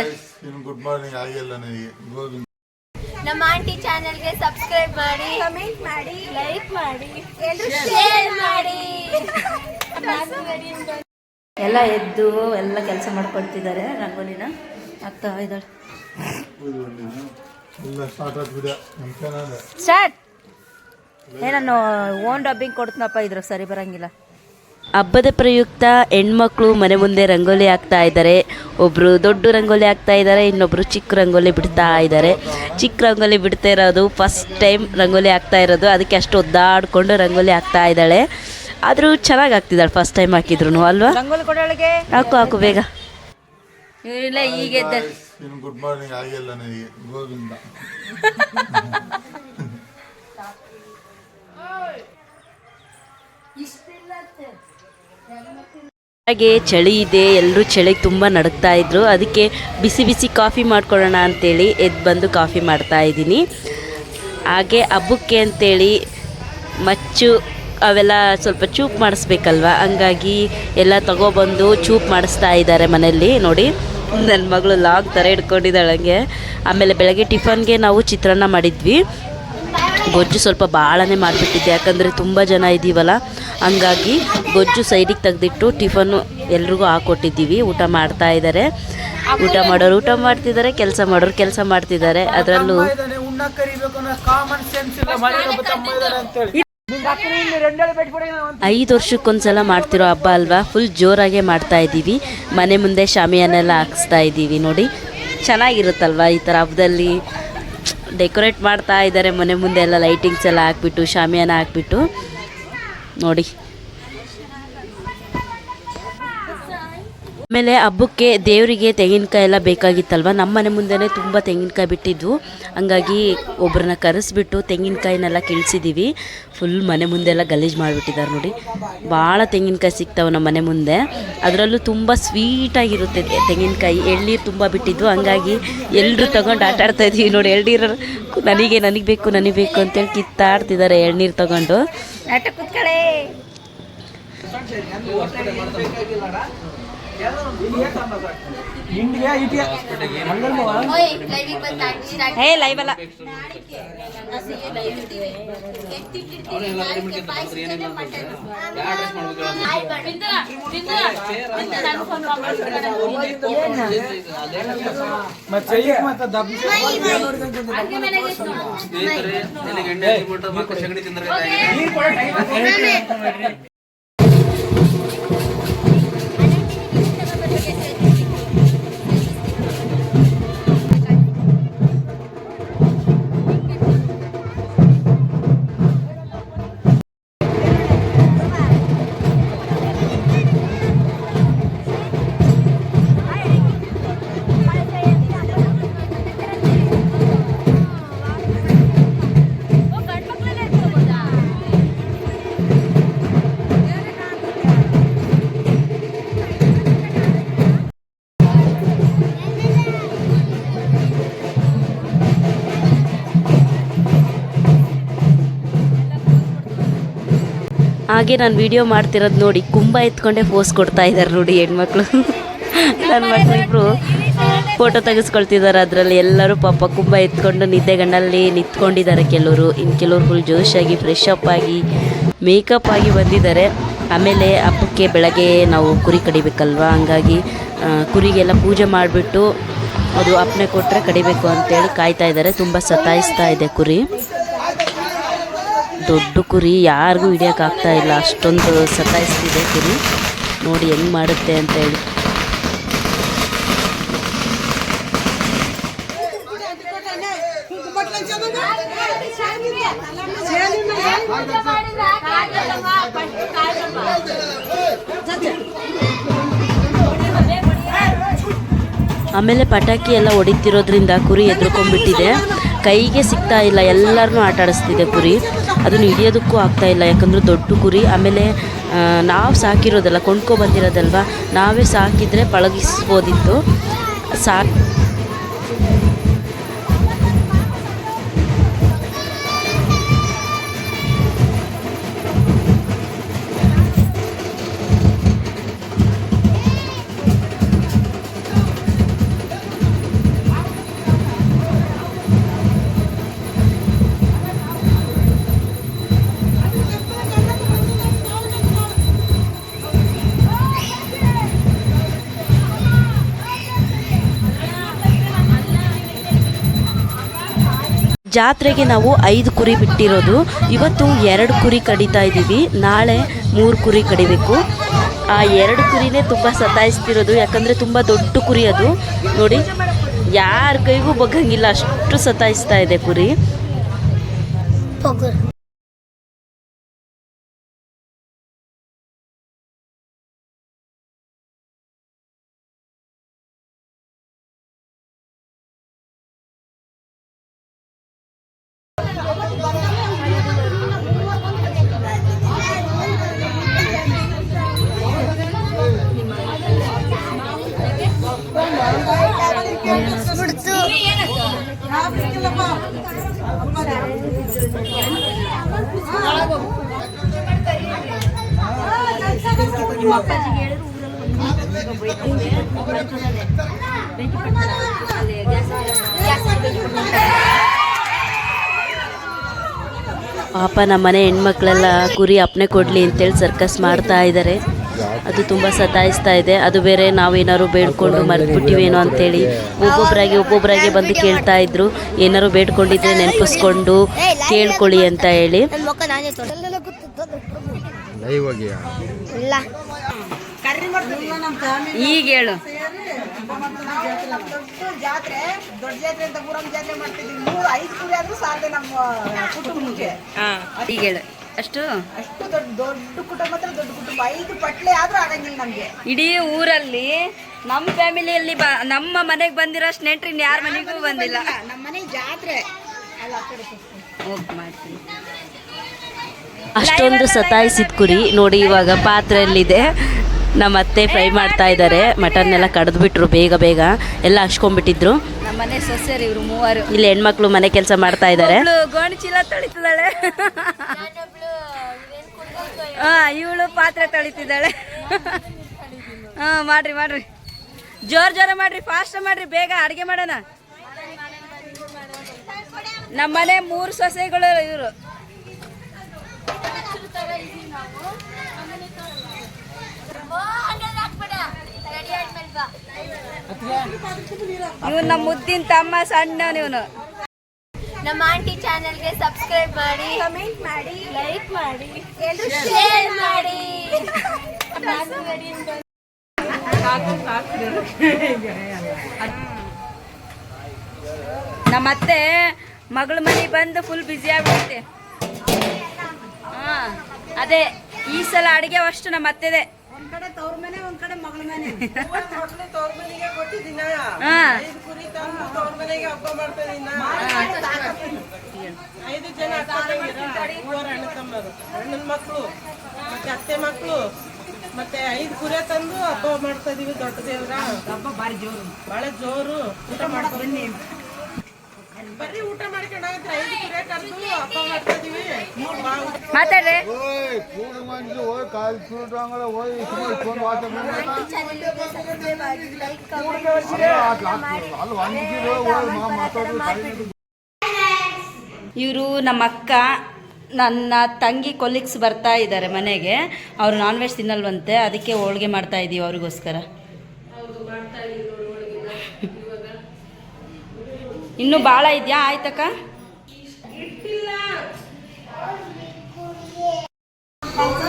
ಎದ್ದ good morning ಆಗಿಲ್ಲ ನನಗೆ ಗೋವಿಂದ ನಮ್ಮ ಆಂಟಿ ಚಾನೆಲ್ಗೆ ಸಬ್ಸ್ಕ್ರೈಬ್ ಮಾಡಿ ಕಮೆಂಟ್ ಮಾಡಿ. ಲೈಕ್ ಮಾಡಿ ಶೇರ್ ಮಾಡಿ. ಎಲ್ಲ ಎದ್ದು ಎಲ್ಲ ಕೆಲಸ ಮಾಡ್ಕೊಳ್ತಿದ್ದಾರೆ ರಂಗೋಲಿನ. ಆಗ್ತಾ ಇದ್ದಾಳೆ. ಸ್ಟಾರ್ಟ್ ಏ ನಾನು ಓನ್ ಡಬ್ಬಿಂಗ್ ಕೊಡ್ತೀನಪ್ಪ ಇದ್ರ ಸರಿ ಬರಂಗಿಲ್ಲ. ಹಬ್ಬದ ಪ್ರಯುಕ್ತ ಹೆಣ್ಮಕ್ಳು ಮನೆ ಮುಂದೆ ರಂಗೋಲಿ ಹಾಕ್ತಾ ಇದ್ದಾರೆ. ಒಬ್ಬರು ದೊಡ್ಡ ರಂಗೋಲಿ ಹಾಕ್ತಾ ಇದ್ದಾರೆ ಇನ್ನೊಬ್ಬರು ಚಿಕ್ಕ ರಂಗೋಲಿ ಬಿಡ್ತಾ ಇದ್ದಾರೆ. ಚಿಕ್ಕ ರಂಗೋಲಿ ಬಿಡ್ತಾ ಇರೋದು ಫಸ್ಟ್ ಟೈಮ್ ರಂಗೋಲಿ ಹಾಕ್ತಾ ಇರೋದು. ಅದಕ್ಕೆ ಅಷ್ಟು ಒದ್ದಾಡಿಕೊಂಡು ರಂಗೋಲಿ ಹಾಕ್ತಾ ಇದ್ದಾಳೆ. ಆದರೂ ಚೆನ್ನಾಗಿ ಹಾಕ್ತಿದ್ದಾಳೆ ಫಸ್ಟ್ ಟೈಮ್ ಹಾಕಿದ್ರು ಅಲ್ವಾ? ರಂಗೋಲಿ ಕೊಡೋಳಿಗೆ ಹಾಕು ಹಾಕು ಬೇಗ. ಗುಡ್ ಮಾರ್ನಿಂಗ್ ಆಗಿಲ್ಲ ನನಗೆ ಗೋವಿಂದ ಹಾಗೆ ಚಳಿ ಇದೆ ಎಲ್ಲರೂ ಚಳಿಗೆ ತುಂಬ ನಡುಕ್ತಾ ಇದ್ರು. ಅದಕ್ಕೆ ಬಿಸಿ ಬಿಸಿ ಕಾಫಿ ಮಾಡ್ಕೊಳ್ಳೋಣ ಅಂತೇಳಿ ಎದ್ದು ಬಂದು ಕಾಫಿ ಮಾಡ್ತಾ ಇದ್ದೀನಿ. ಹಾಗೆ ಹಬ್ಬಕ್ಕೆ ಅಂತೇಳಿ ಮಚ್ಚು ಅವೆಲ್ಲ ಸ್ವಲ್ಪ ಚೂಪ್ ಮಾಡಿಸ್ಬೇಕಲ್ವ? ಹಂಗಾಗಿ ಎಲ್ಲ ತಗೊಬಂದು ಚೂಪ್ ಮಾಡಿಸ್ತಾ ಇದ್ದಾರೆ ಮನೆಯಲ್ಲಿ, ನೋಡಿ. ನನ್ನ ಮಗಳು ಲಾಗ್ ಥರ ಹಿಡ್ಕೊಂಡಿದ್ದಾಳೆ ಹಂಗೆ. ಆಮೇಲೆ ಬೆಳಗ್ಗೆ ಟಿಫನ್ಗೆ ನಾವು ಚಿತ್ರಾನ್ನ ಮಾಡಿದ್ವಿ. ಗೊಜ್ಜು ಸ್ವಲ್ಪ ಭಾಳನೇ ಮಾಡಿಬಿಟ್ಟಿದ್ದೆ, ಯಾಕಂದರೆ ತುಂಬ ಜನ ಇದ್ದೀವಲ್ಲ ಹಂಗಾಗಿ ಗೊಜ್ಜು ಸೈಡಿಗೆ ತೆಗೆದಿಟ್ಟು ಟಿಫನ್ನು ಎಲ್ರಿಗೂ ಹಾಕ್ಕೊಟ್ಟಿದ್ದೀವಿ ಊಟ ಮಾಡ್ತಾ ಇದ್ದಾರೆ ಊಟ ಮಾಡೋರು ಊಟ ಮಾಡ್ತಿದ್ದಾರೆ ಕೆಲಸ ಮಾಡೋರು ಕೆಲಸ ಮಾಡ್ತಿದ್ದಾರೆ ಅದರಲ್ಲೂ ಐದು ವರ್ಷಕ್ಕೊಂದ್ಸಲ ಮಾಡ್ತಿರೋ ಹಬ್ಬ ಅಲ್ವಾ? ಫುಲ್ ಜೋರಾಗೆ ಮಾಡ್ತಾ ಇದ್ದೀವಿ. ಮನೆ ಮುಂದೆ ಶಾಮಿಯಾನೆಲ್ಲ ಹಾಕಿಸ್ತಾ ಇದ್ದೀವಿ ನೋಡಿ. ಚೆನ್ನಾಗಿರುತ್ತಲ್ವಾ ಈ ಥರ ಹಬ್ಬದಲ್ಲಿ? ಡೆಕೋರೇಟ್ ಮಾಡ್ತಾ ಇದ್ದಾರೆ ಮನೆ ಮುಂದೆ ಎಲ್ಲ ಲೈಟಿಂಗ್ಸ್ ಎಲ್ಲ ಹಾಕ್ಬಿಟ್ಟು ಶಾಮಿಯಾನ ಹಾಕ್ಬಿಟ್ಟು. ನೋಡಿ. ಆಮೇಲೆ ಹಬ್ಬಕ್ಕೆ ದೇವರಿಗೆ ತೆಂಗಿನಕಾಯಿ ಎಲ್ಲ ಬೇಕಾಗಿತ್ತಲ್ವ? ನಮ್ಮ ಮನೆ ಮುಂದೆನೇ ತುಂಬ ತೆಂಗಿನಕಾಯಿ ಬಿಟ್ಟಿದ್ವು ಹಂಗಾಗಿ ಒಬ್ಬರನ್ನ ಕರೆಸ್ಬಿಟ್ಟು ತೆಂಗಿನಕಾಯಿನೆಲ್ಲ ಕಿಳಿಸಿದ್ದೀವಿ ಫುಲ್ ಮನೆ ಮುಂದೆಲ್ಲ ಗಲೀಜು ಮಾಡಿಬಿಟ್ಟಿದ್ದಾರೆ ನೋಡಿ. ಭಾಳ ತೆಂಗಿನಕಾಯಿ ಸಿಗ್ತಾವೆ ನಮ್ಮ ಮನೆ ಮುಂದೆ. ಅದರಲ್ಲೂ ತುಂಬ ಸ್ವೀಟಾಗಿರುತ್ತೆ ತೆಂಗಿನಕಾಯಿ. ಎಳ್ನೀರು ತುಂಬ ಬಿಟ್ಟಿದ್ವು ಹಂಗಾಗಿ ಎಲ್ಲರೂ ತಗೊಂಡು ಆಟ ಆಡ್ತಾ ಇದ್ದೀವಿ ನೋಡಿ. ಎಳ್ನೀರು ನನಗೆ ನನಗೆ ಬೇಕು ನನಗೆ ಬೇಕು ಅಂತೇಳಿ ಕಿತ್ತಾಡ್ತಿದ್ದಾರೆ ಎಳ್ನೀರು ತಗೊಂಡು. ಹೇ ಲೈವ್ ಅಲ್ಲ. ಮತ್ತೆ ಹಾಗೆ ನಾನು ವಿಡಿಯೋ ಮಾಡ್ತಿರೋದು ನೋಡಿ, ಕುಂಬ ಎತ್ಕೊಂಡೇ ಫೋಸ್ ಕೊಡ್ತಾ ಇದ್ದಾರೆ ನೋಡಿ ಹೆಣ್ಮಕ್ಳು. ನನ್ನ ಮಕ್ಕಳಿಬ್ರು ಫೋಟೋ ತೆಗೆಸ್ಕೊಳ್ತಿದ್ದಾರೆ ಅದರಲ್ಲಿ. ಎಲ್ಲರೂ ಪಾಪ ಕುಂಬ ಎತ್ಕೊಂಡು ನಿದ್ದೆಗಣ್ಣಲ್ಲಿ ನಿಂತ್ಕೊಂಡಿದ್ದಾರೆ ಕೆಲವರು. ಇನ್ನು ಕೆಲವರು ಫುಲ್ ಜೋಶಾಗಿ ಫ್ರೆಶ್ ಅಪ್ ಆಗಿ ಮೇಕಪ್ ಆಗಿ ಬಂದಿದ್ದಾರೆ. ಆಮೇಲೆ ಹಬ್ಬಕ್ಕೆ ಬೆಳಗ್ಗೆ ನಾವು ಕುರಿ ಕಡಿಬೇಕಲ್ವ? ಹಂಗಾಗಿ ಕುರಿಗೆಲ್ಲ ಪೂಜೆ ಮಾಡಿಬಿಟ್ಟು ಅದು ಅಪ್ಪನೆ ಕೊಟ್ಟರೆ ಕಡಿಬೇಕು ಅಂತೇಳಿ ಕಾಯ್ತಾ ಇದ್ದಾರೆ. ತುಂಬ ಸತಾಯಿಸ್ತಾ ಇದೆ ಕುರಿ. ದೊಡ್ಡ ಕುರಿ ಯಾರಿಗೂ ಹಿಡಿಯೋಕ್ಕಾಗ್ತಾ ಇಲ್ಲ. ಅಷ್ಟೊಂದು ಸತಾಯಿಸ್ತಿದೆ ಕುರಿ. ನೋಡಿ ಹೆಂಗೆ ಮಾಡುತ್ತೆ ಅಂತ ಹೇಳಿ. ಆಮೇಲೆ ಪಟಾಕಿ ಎಲ್ಲ ಹೊಡಿತಿರೋದ್ರಿಂದ ಕುರಿ ಎದ್ರುಕೊಂಡ್ಬಿಟ್ಟಿದೆ. ಕೈಗೆ ಸಿಗ್ತಾ ಇಲ್ಲ. ಎಲ್ಲರನ್ನೂ ಆಟಾಡಿಸ್ತಿದೆ ಕುರಿ. ಅದನ್ನು ಹಿಡಿಯೋದಕ್ಕೂ ಇಲ್ಲ, ಯಾಕಂದ್ರೆ ದೊಡ್ಡ ಕುರಿ, ಆಮೇಲೆ ನಾವು ಸಾಕಿರೋದಲ್ಲ, ಕೊಂಡ್ಕೊ ಬಂದಿರೋದಲ್ವ, ನಾವೇ ಸಾಕಿದರೆ ಪಳಗಿಸ್ಬೋದಿತ್ತು. ಸಾಕ್ ಜಾತ್ರೆಗೆ ನಾವು ಐದು ಕುರಿ ಬಿಟ್ಟಿರೋದು. ಇವತ್ತು ಎರಡು ಕುರಿ ಕಡಿತಾ ಇದ್ದೀವಿ. ನಾಳೆ ಮೂರು ಕುರಿ ಕಡಿಬೇಕು. ಆ ಎರಡು ಕುರಿನೇ ತುಂಬ ಸತಾಯಿಸ್ತಿರೋದು. ಯಾಕಂದರೆ ತುಂಬ ದೊಡ್ಡ ಕುರಿ ಅದು. ನೋಡಿ, ಯಾರ ಕೈಗೂ ಬಗ್ಗಂಗಿಲ್ಲ. ಅಷ್ಟು ಸತಾಯಿಸ್ತಾ ಇದೆ ಕುರಿ. ಪಾಪ ನಮ್ಮ ಮನೆ ಹೆಣ್ಮಕ್ಳೆಲ್ಲ ಕುರಿ ಅಪ್ಪನೆ ಕೊಡಲಿ ಅಂತೇಳಿ ಸರ್ಕಸ್ ಮಾಡ್ತಾ ಇದ್ದಾರೆ ಅದು ತುಂಬ ಸತಾಯಿಸ್ತಾ ಇದೆ. ಅದು ಬೇರೆ ನಾವೇನಾದ್ರು ಬೇಡ್ಕೊಂಡು ಮರ್ತ್ಬಿಟ್ಟಿವೇನೋ ಅಂತೇಳಿ ಒಬ್ಬೊಬ್ಬರಾಗಿ ಒಬ್ಬೊಬ್ಬರಾಗಿ ಬಂದು ಕೇಳ್ತಾ ಇದ್ರು. ಏನಾದ್ರು ಬೇಡ್ಕೊಂಡಿದ್ರೆ ನೆನಪಿಸ್ಕೊಂಡು ಕೇಳ್ಕೊಳ್ಳಿ ಅಂತ ಹೇಳಿ. ಈಗ ಹೇಳು. ಜಾತ್ರೆ ದೊಡ್ಡ ಜಾತ್ರೆ ಅಂತ ಊರಮ್ಮ ಜಾತ್ರೆ ಮಾಡ್ತಿದ್ವಿ. ಮೂರು ಐದು ಕುರಿ ಆದ್ರೂ ಸಾಲದೆ ನಮ್ಮ ಕುಟುಂಬಕ್ಕೆ. ಈಗ ಹೇಳು. ಅಷ್ಟು? ಅಷ್ಟು ದೊಡ್ಡ ದೊಡ್ಡ ಕುಟುಂಬ ಹತ್ರ ದೊಡ್ಡ ಕುಟುಂಬ. ಐದು ಪಟ್ಲೆ ಆದ್ರೂ ಆಗಂಗಿಲ್ಲ ನಮ್ಗೆ. ಇಡೀ ಊರಲ್ಲಿ ನಮ್ಮ ಫ್ಯಾಮಿಲಿಯಲ್ಲಿ ಬ ನಮ್ಮ ಮನೆಗೆ ಬಂದಿರೋ ನೆಂಟ್ರು ಇನ್ನು ಯಾರ ಮನೆಗೂ ಬಂದಿಲ್ಲ. ನಮ್ಮ ಮನೆ ಜಾತ್ರೆ. ಅಲ್ಲ ಆ ಕಡೆ ಹೋಗಿ ಮಾಡ್ತೀನಿ. ಅಷ್ಟೊಂದು ಸತಾಯಿಸಿದ ಕುರಿ ನೋಡಿ ಇವಾಗ ಪಾತ್ರೆಯಲ್ಲಿದೆ. ನಮ್ಮ ಅತ್ತೆ ಫ್ರೈ ಮಾಡ್ತಾ ಇದ್ದಾರೆ. ಮಟನ್ ಎಲ್ಲ ಕಡ್ದ್ಬಿಟ್ರು ಬೇಗ ಬೇಗ. ಎಲ್ಲ ಹಚ್ಕೊಂಡ್ಬಿಟ್ಟಿದ್ರು. ನಮ್ಮನೆ ಸೊಸೆರು ಇವರು ಮೂವರು. ಇಲ್ಲಿ ಹೆಣ್ಮಕ್ಳು ಮನೆ ಕೆಲಸ ಮಾಡ್ತಾ ಇದ್ದಾರೆ. ಗೋಣಿ ಚೀಲ ತೊಳಿತಿದ್ದಾಳೆ. ಹಾ ಇವಳು ಪಾತ್ರೆ ತೊಳಿತಿದ್ದಾಳೆ. ಹಾ ಮಾಡ್ರಿ ಮಾಡ್ರಿ. ಜೋರ್ ಜೋರ ಮಾಡ್ರಿ ಫಾಸ್ಟ್ ಮಾಡ್ರಿ ಬೇಗ ಅಡುಗೆ ಮಾಡೋಣ. ನಮ್ಮನೆ ಮೂರು ಸೊಸೆಗಳು ಇವರು. ಇವ್ನು ನಮ್ಮ ಮುದ್ದಿನ ತಮ್ಮ ಸಣ್ಣ ಇವನು. ನಮ್ಮ ಆಂಟಿ ಚಾನೆಲ್ಗೆ ಸಬ್ಸ್ಕ್ರೈಬ್ ಮಾಡಿ. ಕಮೆಂಟ್ ಮಾಡಿ. ಲೈಕ್ ಮಾಡಿ. ಎಲ್ಲರೂ ಶೇರ್ ಮಾಡಿ. ನಮ್ಮ ಅತ್ತೆ ಮಗಳ ಮನೆ ಬಂದು ಫುಲ್ ಬ್ಯುಸಿ ಆಗ್ಬಿಡುತ್ತೆ. ಹಾ ಅದೇ ಈ ಸಲ ಅಡುಗೆ ಅಷ್ಟು ನಮ್ಮ ಅತ್ತೆದೆ. ಒಂದ್ ಕಡೆ ತವ್ರ ಮನೆ ಒಂದ್ ಕಡೆ ಮಗಳ ಮನೆ. ತವ್ರ ಮನೆಗೆ ಕೊಟ್ಟಿದ್ದೀನ ಐದು ಕುರಿ ತಂದು ತವ್ರ ಮನೆಗೆ ಹಬ್ಬ ಮಾಡ್ತಾ ಇದೀನ ಐದು ಜನ ಅಕ್ಕ ತಂಗಿರ ಅಣ್ಣ ತಮ್ಮರು ಅಣ್ಣನ ಮಕ್ಕಳು ಮತ್ತೆ ಅತ್ತೆ ಮಕ್ಕಳು ಮತ್ತೆ ಐದು ಕುರಿ ತಂದು ಹಬ್ಬ ಮಾಡ್ತಾ ಇದೀವಿ ದೊಡ್ಡ ದೇವ್ರ. ಹಬ್ಬ ಬಾರಿ ಜೋರು. ಬಹಳ ಜೋರು. ಊಟ ಮಾಡ್ಕೊಂಡು ಬರ್ರಿ ಊಟ ಮಾಡ್ಕೊಂಡು ಹೋಗತ್ರಿ? ಐದು ಕುರಿ ಮಾತಾಡ್ರಿ. ಇವರು ನಮ್ಮ ಅಕ್ಕ ನನ್ನ ತಂಗಿ ಕೊಲೀಗ್ಸ್ ಬರ್ತಾ ಇದ್ದಾರೆ ಮನೆಗೆ. ಅವರು ನಾನ್ ವೆಜ್ ತಿನ್ನಲ್ವಂತೆ ಅದಕ್ಕೆ ಹೋಳಿಗೆ ಮಾಡ್ತಾ ಇದ್ದೀವಿ ಅವ್ರಿಗೋಸ್ಕರ ಇನ್ನೂ ಭಾಳ ಇದೆಯಾ? ಆಯ್ತಕ್ಕ? 我爷爷。